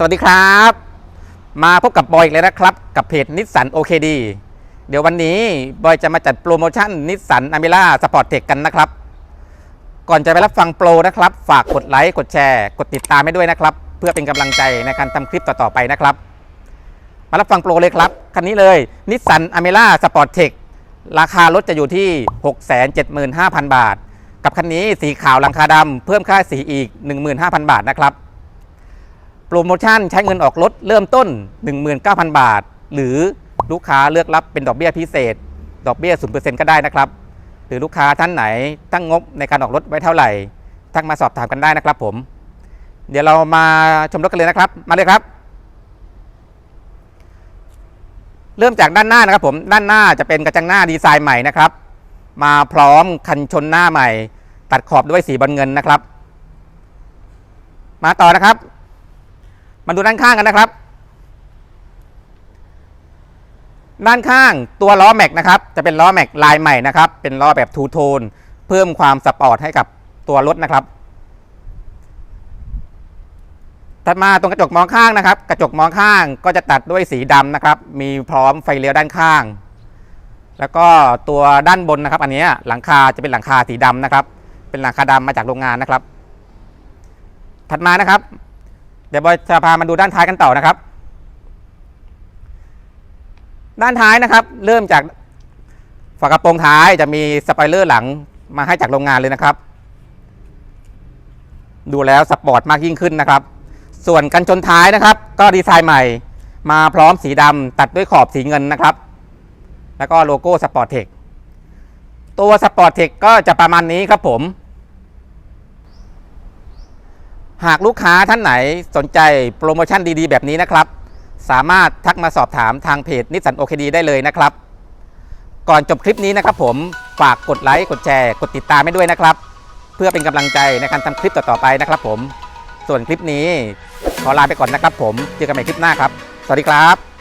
สวัสดีครับ มาพบกับบอยอีกแล้วนะครับ กับเพจนิสสันโอเคดีเดี๋ยววันนี้บอยจะมาจัดโปรโมชั่นนิสสันอเมร่าสปอร์ตเทคกันนะครับ ก่อนจะไปรับฟังโปรนะครับ ฝากกดไลค์กดแชร์กดติดตามให้ด้วยนะครับ เพื่อเป็นกำลังใจในการทำคลิปต่อๆไปนะครับ มารับฟังโปรเลยครับ คันนี้เลยนิสสันอเมร่าสปอร์ตเทคราคารถจะอยู่ที่ 675,000 บาท กับคันนี้สีขาวหลังคาดำเพิ่มค่าสีอีก 15,000 บาทนะครับ โปรโมชั่นใช้เงินออกรถเริ่มต้น 19,000 บาท หรือลูกค้าเลือกรับเป็นดอกเบี้ยพิเศษ ดอกเบี้ย 0%ก็ได้นะครับ หรือลูกค้าท่านไหนตั้งงบในการออกรถไว้เท่าไหร่ทักมาสอบถามกันได้นะครับผม เดี๋ยวเรามาชมรถกันเลยนะครับ มาเลยครับ เริ่มจากด้านหน้านะครับผม ด้านหน้าจะเป็นกระจังหน้าดีไซน์ใหม่นะครับ มาพร้อมคันชนหน้าใหม่ ตัดขอบด้วยสีบอลเงินนะครับ มาต่อนะครับ มาดูด้านข้างกันนะครับ ด้านข้างตัวล้อแม็กนะครับจะเป็นล้อแม็กลายใหม่นะครับ เป็นล้อแบบทูโทนเพิ่มความสปอร์ตให้กับตัวรถนะครับถัดมาตรงกระจกมองข้างนะครับ กระจกมองข้างก็จะตัดด้วยสีดำนะครับ มีพร้อมไฟเลี้ยวด้านข้าง แล้วก็ตัวด้านบนนะครับ อันนี้หลังคาจะเป็นหลังคาสีดำนะครับ เป็นหลังคาดำมาจากโรงงานนะครับ ถัดมานะครับ เดี๋ยวบอยจะพามาดูด้านท้ายกันต่อนะครับ ด้านท้ายนะครับ เริ่มจากฝากระโปรงท้ายจะมีสไปเลอร์หลังมาให้จากโรงงานเลยนะครับ ดูแล้วสปอร์ตมากยิ่งขึ้นนะครับ ส่วนกันชนท้ายนะครับ ก็ดีไซน์ใหม่ มาพร้อมสีดำตัดด้วยขอบสีเงินนะครับ แล้วก็โลโก้สปอร์ตเทคตัวสปอร์ตเทคก็จะประมาณนี้ครับผม หากลูกค้าท่านไหนสนใจโปรโมชั่นดีๆ แบบนี้นะครับ สามารถทักมาสอบถามทางเพจนิสสันโอเคดีได้เลยนะครับ ก่อนจบคลิปนี้นะครับผมฝากกดไลค์กดแชร์กดติดตามให้ด้วยนะครับ เพื่อเป็นกำลังใจในการทำคลิปต่อๆไปนะครับผมส่วนคลิปนี้ขอลาไปก่อนนะครับผมเจอกันใหม่คลิปหน้าครับ สวัสดีครับ